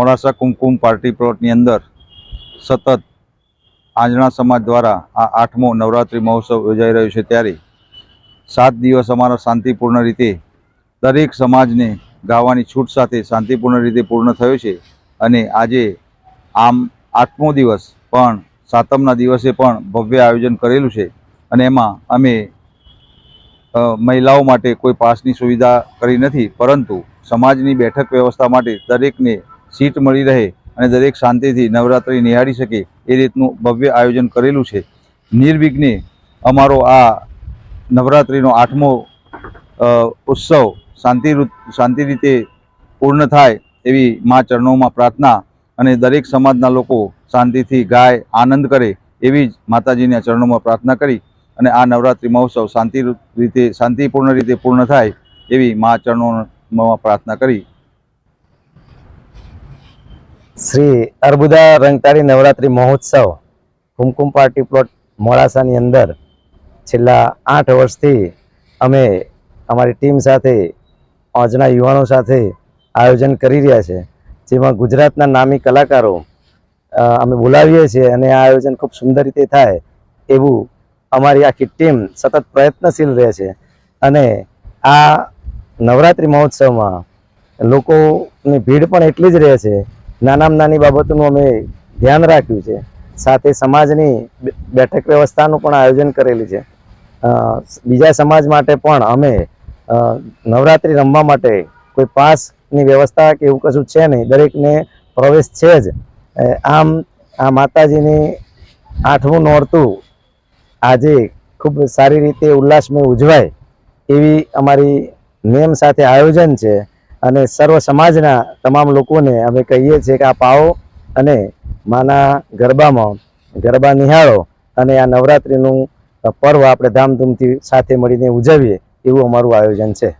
મોડાસા કુમકુમ party પ્લોટની અંદર સતત આંજણા સમાજ દ્વારા આ આઠમો નવરાત્રિ મહોત્સવ યોજાઈ રહ્યો છે ત્યારે સાત દિવસ અમારો શાંતિપૂર્ણ રીતે દરેક સમાજને ગાવાની છૂટ સાથે શાંતિપૂર્ણ રીતે પૂર્ણ થયો છે અને આજે આમ આઠમો દિવસ પણ સાતમના દિવસે પણ ભવ્ય આયોજન કરેલું છે અને એમાં અમે મહિલાઓ માટે કોઈ પાસની સુવિધા કરી નથી, પરંતુ સમાજની બેઠક વ્યવસ્થા માટે દરેકને સીટ મળી રહે અને દરેક શાંતિથી નવરાત્રિ નિહાળી શકે એ રીતનું ભવ્ય આયોજન કરેલું છે. નિર્વિઘ્ને અમારો આ નવરાત્રિનો આઠમો ઉત્સવ શાંતિ શાંતિ રીતે પૂર્ણ થાય એવી મા ચરણોમાં પ્રાર્થના અને દરેક સમાજના લોકો શાંતિથી ગાય આનંદ કરે એવી જ માતાજીના ચરણોમાં પ્રાર્થના કરી અને આ નવરાત્રિ મહોત્સવ શાંતિ રીતે, શાંતિપૂર્ણ રીતે પૂર્ણ થાય એવી મા ચરણોમાં પ્રાર્થના કરી. શ્રી અર્બુદા રંગતાળી નવરાત્રિ મહોત્સવ કુમકુમ પાર્ટી પ્લોટ મોડાસાની અંદર છેલ્લા આઠ વર્ષથી અમે અમારી ટીમ સાથે, આજના યુવાનો સાથે આયોજન કરી રહ્યા છે. જેમાં ગુજરાતના નામી કલાકારો અમે બોલાવીએ છીએ અને આ આયોજન ખૂબ સુંદર રીતે થાય એવું અમારી આખી ટીમ સતત પ્રયત્નશીલ રહે છે. અને આ નવરાત્રિ મહોત્સવમાં લોકોની ભીડ પણ એટલી જ રહે છે નાનામાં નાની બાબતોનું અમે ધ્યાન રાખ્યું છે. સાથે સમાજની બેઠક વ્યવસ્થાનું પણ આયોજન કરેલું છે. બીજા સમાજ માટે પણ અમે નવરાત્રિ રમવા માટે કોઈ પાસની વ્યવસ્થા કે એવું કશું છે નહીં. દરેકને પ્રવેશ છે જ. આમ, આ માતાજીની આઠમું નોરતું આજે ખૂબ સારી રીતે ઉલ્લાસમય ઉજવાય એવી અમારી નેમ સાથે આયોજન છે. અને સર્વ સમાજના તમામ લોકોને અમે કહીએ છીએ કે આપ આવો અને માના ગરબામાં, ગરબા નિહાળો અને આ નવરાત્રિનું પર્વ આપણે ધામધૂમથી સાથે મળીને ઉજવીએ એવું અમારું આયોજન છે.